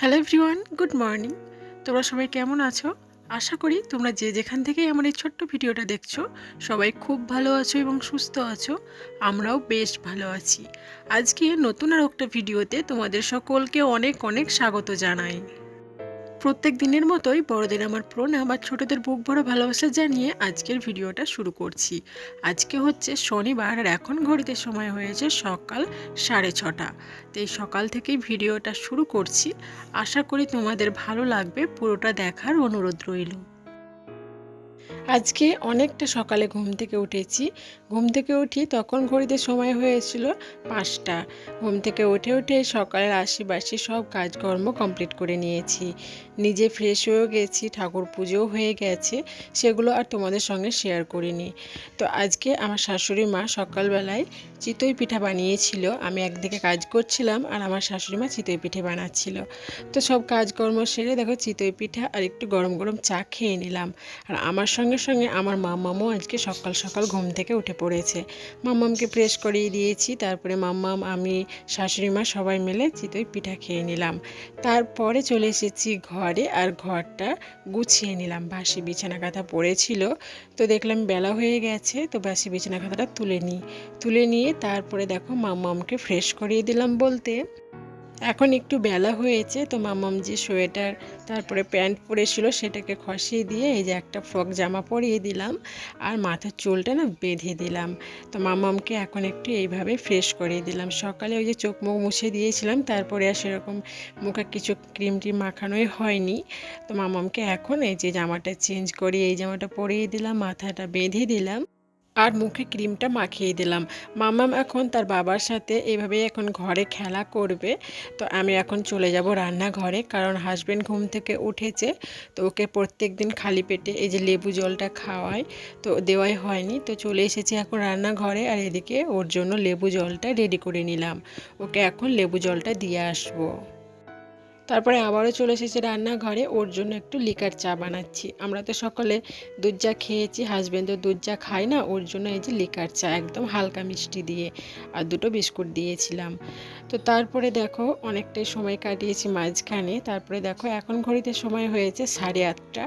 Hello everyone good morning তোমরা সবাই কেমন আছো? আশা করি তোমরা যে যেখান থেকেই আমার এই ছোট্ট ভিডিওটা দেখছ, সবাই খুব ভালো আছো এবং সুস্থ আছো, আমরাও বেশ ভালো আছি। আজকে নতুন আর একটা ভিডিওতে তোমাদের সকলকে অনেক অনেক স্বাগত জানাই। প্রত্যেক দিনের মতোই বড়দের আমার প্রণাম আর ছোটদের বুক ভরা ভালোবাসা জানিয়ে আজকের ভিডিওটা শুরু করছি। আজকে হচ্ছে শনিবার আর এখন ঘড়িতে সময় হয়েছে সকাল সাড়ে ছটা। তো এই সকাল থেকেই ভিডিওটা শুরু করছি। আশা করি তোমাদের ভালো লাগবে। পুরোটা দেখার অনুরোধ রইল। আজকে অনেকটা সকালে ঘুম থেকে উঠেছি। ঘুম থেকে উঠি তখন ঘড়িতে সময় হয়েছিল পাঁচটা। ঘুম থেকে উঠে উঠে সকালের আশিবাসি সব কাজকর্ম কমপ্লিট করে নিয়েছি। নিজে ফ্রেশ হয়েও গেছি, ঠাকুর পুজোও হয়ে গেছে, সেগুলো আর তোমাদের সঙ্গে শেয়ার করিনি। তো আজকে আমার শাশুড়ি মা সকালবেলায় চিতই পিঠা বানিয়েছিল। আমি একদিকে কাজ করছিলাম আর আমার শাশুড়ি মা চিতই পিঠে বানাচ্ছিল। তো সব কাজকর্ম সেরে দেখো চিতই পিঠা আর একটু গরম গরম চা খেয়ে নিলাম। আর আমার সঙ্গে সঙ্গে আমার মাম্মামও আজকে সকাল সকাল ঘুম থেকে উঠে পড়েছে। মাম্মামকে প্রেস করিয়ে দিয়েছি, তারপরে মাম্মাম আমি, শাশুড়ি মা সবাই মিলে চিতই পিঠা খেয়ে নিলাম। তারপরে চলে এসেছি ঘরে আর ঘরটা গুছিয়ে নিলাম। বাসি বিছানা কাঁথা পড়েছিল, তো দেখলাম বেলা হয়ে গেছে, তো বাসি বিছানা কাঁথাটা তুলে নিই। তুলে নিয়ে তারপরে দেখো মাম্মামকে ফ্রেশ করিয়ে দিলাম বলতে। এখন একটু বেলা হয়েছে তো মামাম যে সোয়েটার, তারপরে প্যান্ট পরেছিল সেটাকে খসিয়ে দিয়ে এই যে একটা ফ্রক জামা পরিয়ে দিলাম আর মাথার চুলটা না বেঁধে দিলাম। তো মামামকে এখন একটু এইভাবে ফ্রেশ করিয়ে দিলাম। সকালে ওই যে চোখ মুখ মুছে দিয়েছিলাম, তারপরে আর সেরকম মুখে কিছু ক্রিম টিম মাখানোই হয়নি। তো মামামকে এখন এই যে জামাটা চেঞ্জ করিয়ে, এই জামাটা পরিয়ে দিলাম, মাথাটা বেঁধে দিলাম। আর মুখে ক্রিমটা মাখিয়ে দিলাম। মামাম এখন তার বাবার সাথে এভাবে এখন ঘরে খেলা করবে। তো আমি এখন চলে যাব রান্নাঘরে কারণ হাজব্যান্ড ঘুম থেকে উঠেছে। তো ওকে প্রত্যেক দিন খালি পেটে এই যে লেবু জলটা খাওয়ায় তো দেওয়াই হয়নি। তো চলে এসেছি এখন রান্নাঘরে আর এদিকে ওর জন্য লেবু জলটা রেডি করে নিলাম। ওকে এখন লেবু জলটা দিয়ে আসব। তারপরে আবারও চলে এসেছি রান্নাঘরে, ওর জন্য একটু লিকার চা বানাচ্ছি। আমরা তো সকলে দুধ চা খেয়েছি হাজব্যান্ড তো দুধ চা খায় না, ওর জন্য এই যে লিকার চা, একদম হালকা মিষ্টি দিয়ে আর দুটো বিস্কুট দিয়েছিলাম। তো তারপরে দেখো, অনেকটাই সময় কাটিয়েছি মাঝখানে, তারপরে দেখো এখন ঘড়িতে সময় হয়েছে সাড়ে আটটা।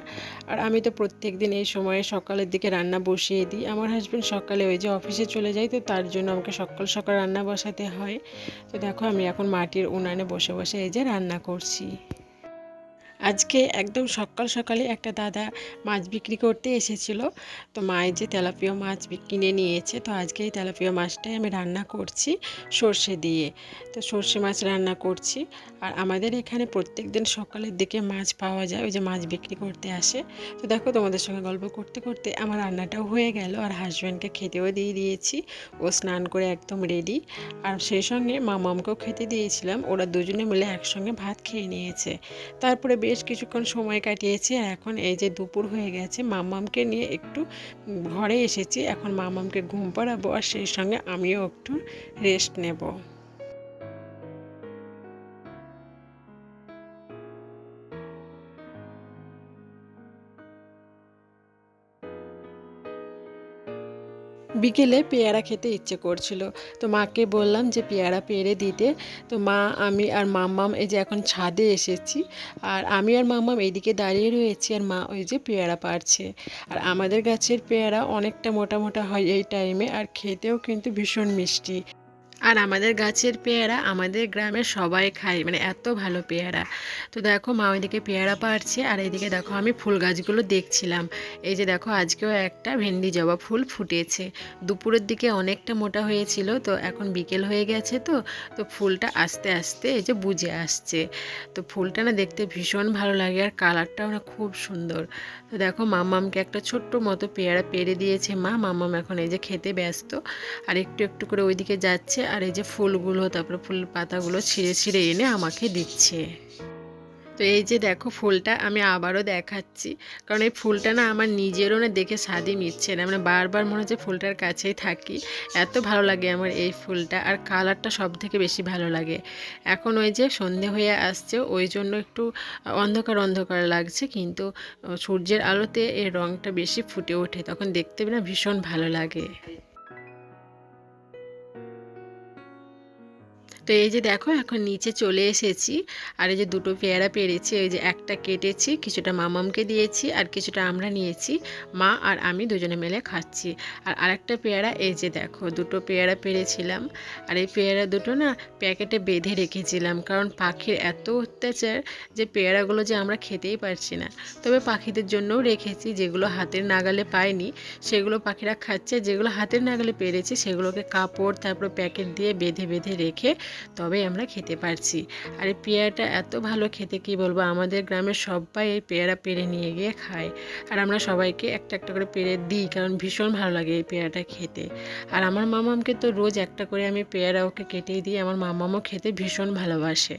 আর আমি তো প্রত্যেক দিন এই সময়ে সকালের দিকে রান্না বসিয়ে দিই। আমার হাজব্যান্ড সকালে ওই যে অফিসে চলে যায়, তো তার জন্য আমাকে সকাল সকাল রান্না বসাতে হয়। তো দেখো আমি এখন মাটির উনানে বসে বসে এই যে রান্না করছি। করছি আজকে একদম সকাল সকালে একটা দাদা মাছ বিক্রি করতে এসেছিল। তো মায়ের যে তেলাপিয়া মাছ কিনে নিয়েছে, তো আজকে এই তেলাপিয়া মাছটাই আমি রান্না করছি সর্ষে দিয়ে। তো সর্ষে মাছ রান্না করছি। আর আমাদের এখানে প্রত্যেক দিন সকালের দিকে মাছ পাওয়া যায়, ওই যে মাছ বিক্রি করতে আসে। তো দেখো তোমাদের সঙ্গে গল্প করতে করতে আমার রান্নাটাও হয়ে গেল আর হাজব্যান্ডকে খেতেও দিয়ে দিয়েছি। ও স্নান করে একদম রেডি। আর সেই সঙ্গে মামামকেও খেতে দিয়েছিলাম। ওরা দুজনে মিলে একসঙ্গে ভাত খেয়ে নিয়েছে। তারপরে বেশ কিছুক্ষণ সময় কাটিয়েছি আর এখন এই যে দুপুর হয়ে গেছে, মামামকে নিয়ে একটু ঘরে এসেছি। এখন মামামকে ঘুম পাড়াবো আর সেই সঙ্গে আমিও একটু রেস্ট নেব। বিকেলে পেয়ারা খেতে ইচ্ছে করছিল। তো মাকে বললাম যে, পেয়ারা পেড়ে দিতে। তো মা, আমি আর মাম্মাম এই যে এখন ছাদে এসেছি। আর আমি আর মাম্মাম এইদিকে দাঁড়িয়ে রয়েছি আর মা ওই যে পেয়ারা পারছে আর আমাদের গাছের পেয়ারা অনেকটা মোটা মোটা হয় এই টাইমে আর খেতেও কিন্তু ভীষণ মিষ্টি। আর আমাদের গাছের পেয়ারা আমাদের গ্রামের সবাই খায় মানে এত ভালো পেয়ারা। তো দেখো মা ওইদিকে পেয়ারা পারছে আর এইদিকে দেখো আমি ফুল গাছগুলো দেখছিলাম। এই যে দেখো আজকেও একটা ভেন্ডি জবা ফুল ফুটেছে। দুপুরের দিকে অনেকটা মোটা হয়েছিল, তো এখন বিকেল হয়ে গেছে তো তো ফুলটা আস্তে আস্তে এই যে বুঝে আসছে। তো ফুলটা না দেখতে ভীষণ ভালো লাগে আর কালারটাও না খুব সুন্দর। তো দেখো মামামকে একটা ছোট্ট মতো পেয়ারা পেরে দিয়েছে মা। মামাম এখন এই যে খেতে ব্যস্ত, আর একটু একটু করে ওইদিকে যাচ্ছে আর এই যে ফুলগুলো, তারপরে ফুল পাতাগুলো ছিঁড়ে ছিঁড়ে এনে আমাকে দিচ্ছে। তো এই যে দেখো ফুলটা আমি আবারও দেখাচ্ছি। কারণ এই ফুলটা না আমার নিজেরও না দেখে স্বাদই মিটছে না। মানে বারবার মনে হচ্ছে ফুলটার কাছেই থাকি। এত ভালো লাগে আমার এই ফুলটা আর কালারটা সব থেকে বেশি ভালো লাগে। এখন ওই যে সন্ধে হয়ে আসছে, ওই জন্য একটু অন্ধকার অন্ধকার লাগছে। কিন্তু সূর্যের আলোতে এর রঙটা বেশি ফুটে ওঠে। তখন দেখতে না ভীষণ ভালো লাগে। তো এই যে দেখো, এখন নিচে চলে এসেছি। আর এই যে দুটো পেয়ারা পেরেছি, এই যে একটা কেটেছি, কিছুটা মামামকে দিয়েছি আর কিছুটা আমরা নিয়েছি। মা আর আমি দুজনে মিলে খাচ্ছি। আর আরেকটা পেয়ারা, এই যে দেখো, দুটো পেয়ারা পেরেছিলাম। আর এই পেয়ারা দুটো না প্যাকেটে বেঁধে রেখেছিলাম, কারণ পাখির এত অত্যাচার যে পেয়ারাগুলো যে আমরা খেতেই পারছি না। তবে পাখিদের জন্যও রেখেছি, যেগুলো হাতের নাগালে পায়নি সেগুলো পাখিরা খাচ্ছে। যেগুলো হাতের নাগালে পেরেছি, সেগুলোকে কাপড়, তারপর প্যাকেট দিয়ে বেঁধে বেঁধে রেখে তবেই আমরা খেতে পারছি। আর এই পেয়ারাটা এত ভালো খেতে, কি বলব? আমাদের গ্রামের সবাই এই পেয়ারা পেরে নিয়ে গিয়ে খায়। আর আমরা সবাইকে একটা একটা করে পেরে দিই, কারণ ভীষণ ভালো লাগে এই পেয়ারাটা খেতে। আর আমার মামামকে তো রোজ একটা করে আমি পেয়ারা ওকে কেটেই দিই, আমার মামামও খেতে ভীষণ ভালোবাসে।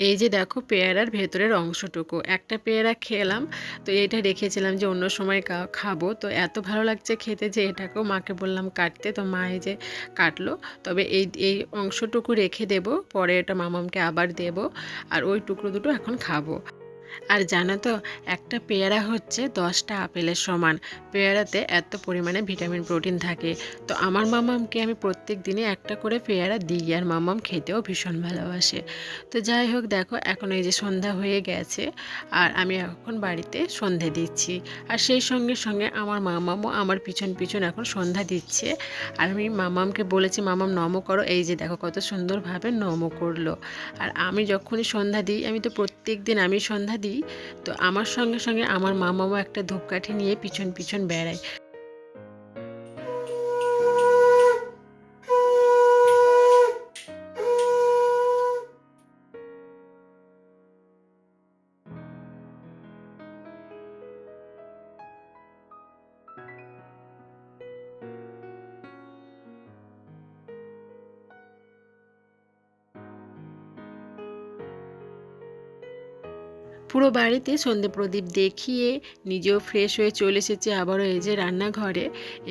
এই যে দেখো পেয়ারার ভেতরের অংশটুকু। একটা পেয়ারা খেলাম, তো এটা রেখেছিলাম যে অন্য সময় খাব। তো এত ভালো লাগছে খেতে যে এটাকেও মাকে বললাম কাটতে। তো মা এই যে কাটলো, তবে এই এই অংশটুকু রেখে দেব, পরে এটা মামামকে আবার দেব, আর ওই টুকরো দুটো এখন খাব। আর জানো তো, একটা পেয়ারা হচ্ছে দশটা আপেলের সমান। পেয়ারাতে এত পরিমাণে ভিটামিন, প্রোটিন থাকে। তো আমার মামামকে আমি প্রত্যেক দিনে একটা করে পেয়ারা দিই আর মামাম খেতেও ভীষণ ভালোবাসে। তো যাই হোক, দেখো, এখন এই যে সন্ধ্যা হয়ে গেছে আর আমি এখন বাড়িতে সন্ধে দিচ্ছি। আর সেই সঙ্গে সঙ্গে আমার মামামও আমার পিছন পিছন এখন সন্ধ্যা দিচ্ছে। আর আমি মামামকে বলেছি, মামাম, নমো করো। এই যে দেখো, কত সুন্দরভাবে নমো করল। আর আমি যখনই সন্ধ্যা দিই, আমি তো প্রত্যেক দিন আমি সন্ধ্যা দিই, তো আমার সঙ্গে সঙ্গে আমার মামাও একটা ধূপকাঠি নিয়ে পিছন পিছন বেড়ায়। পুরো বাড়িতে সন্ধে প্রদীপ দেখিয়ে নিজেও ফ্রেশ হয়ে চলে এসেছে আবারও এই যে রান্নাঘরে।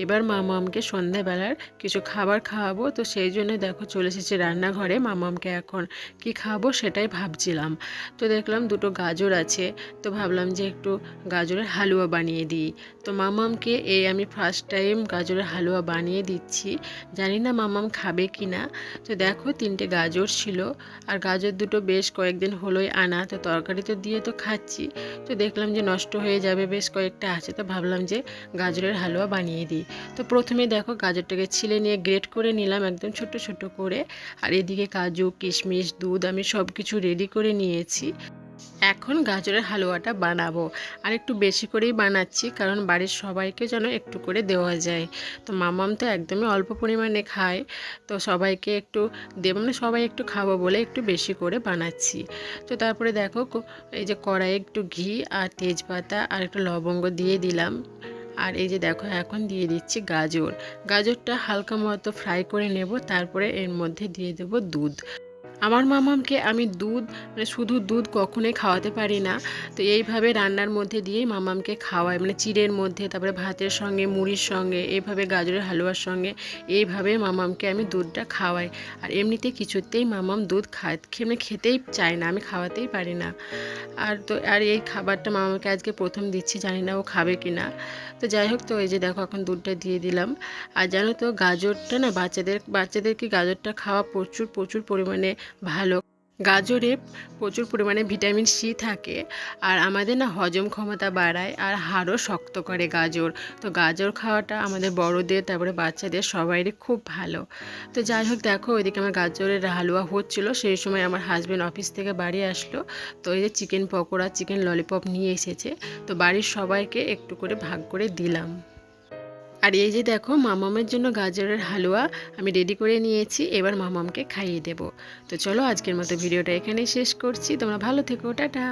এবার মামামকে সন্ধ্যাবেলার কিছু খাবার খাওয়াবো। তো সেই জন্য দেখো চলে এসেছে রান্নাঘরে মামামকে এখন কি খাব সেটাই ভাবছিলাম। তো দেখলাম দুটো গাজর আছে। তো ভাবলাম যে একটু গাজরের হালুয়া বানিয়ে দিই। তো মামামকে এই আমি ফার্স্ট টাইম গাজরের হালুয়া বানিয়ে দিচ্ছি। জানি না মামাম খাবে কি না তো দেখো তিনটে গাজর ছিল। আর গাজর দুটো বেশ কয়েকদিন হলোই আনা। তো তরকারিতে দিয়ে তো খাচ্ছি। তো দেখলাম যে নষ্ট হয়ে যাবে বেশ কয়েকটা আছে, তো ভাবলাম যে গাজরের হালুয়া বানিয়ে দিই। তো প্রথমে দেখো গাজরটাকে ছিলে নিয়ে গ্রেট করে নিলাম একদম ছোট ছোট করে। আর এদিকে কাজু, কিশমিশ, দুধ আমি সব কিছু রেডি করে নিয়েছি। এখন গাজরের হালুয়াটা বানাবো। আর একটু বেশি করেই বানাচ্ছি, কারণ বাড়ির সবাইকে যেন একটু করে দেওয়া যায়। তো মামাম তো একদমই অল্প পরিমাণে খায়, তো সবাইকে একটু দেব মানে সবাই একটু খাব বলে একটু বেশি করে বানাচ্ছি। তো তারপরে দেখো এই যে কড়াইয়ে একটু ঘি আর তেজপাতা আর একটু লবঙ্গ দিয়ে দিলাম। আর এই যে দেখো, এখন দিয়ে দিচ্ছি গাজর। গাজরটা হালকা মতো ফ্রাই করে নেব, তারপরে এর মধ্যে দিয়ে দেব দুধ। আমার মামামকে আমি দুধ মানে শুধু দুধ কখনোই খাওয়াতে পারি না। তো এইভাবে রান্নার মধ্যে দিয়েই মামামকে খাওয়াই মানে চিড়ের মধ্যে, তারপরে ভাতের সঙ্গে, মুড়ির সঙ্গে, এইভাবে গাজরের হালুয়ার সঙ্গে, এইভাবে মামামকে আমি দুধটা খাওয়াই। আর এমনিতে কিছুতেই মামাম দুধ খায় মানে খেতেই চায় না, আমি খাওয়াতেই পারি না। আর তো, আর এই খাবারটা মামাকে আজকে প্রথম দিচ্ছি, জানি না ও খাবে কি না তো যাই হোক, তো এই যে দেখো, এখন দুধটা দিয়ে দিলাম। আর জানো তো, গাজরটা না বাচ্চাদের বাচ্চাদেরকে গাজরটা খাওয়া প্রচুর প্রচুর পরিমাণে ভালো। গাজরে প্রচুর পরিমাণে ভিটামিন সি থাকে আর আমাদের না হজম ক্ষমতা বাড়ায় আর হাড়ও শক্ত করে গাজর। তো গাজর খাওয়াটা আমাদের বড়দের, তারপরে বাচ্চাদের সবাইরই খুব ভালো। তো যাই হোক, দেখো ওইদিকে আমার গাজরের হালুয়া হচ্ছিল, সেই সময় আমার হাজব্যান্ড অফিস থেকে বাড়ি আসলো। তো এই যে চিকেন পকোড়া চিকেন ললিপপ নিয়ে এসেছে। তো বাড়ির সবাইকে একটু করে ভাগ করে দিলাম। আর এই যে দেখো মামামের জন্য গাজরের হালুয়া আমি রেডি করে নিয়েছি, এবার মামামকে খাইয়ে দেব। তো চলো আজকের মতো ভিডিওটা এখানেই শেষ করছি, তোমরা ভালো থেকো, টাটা।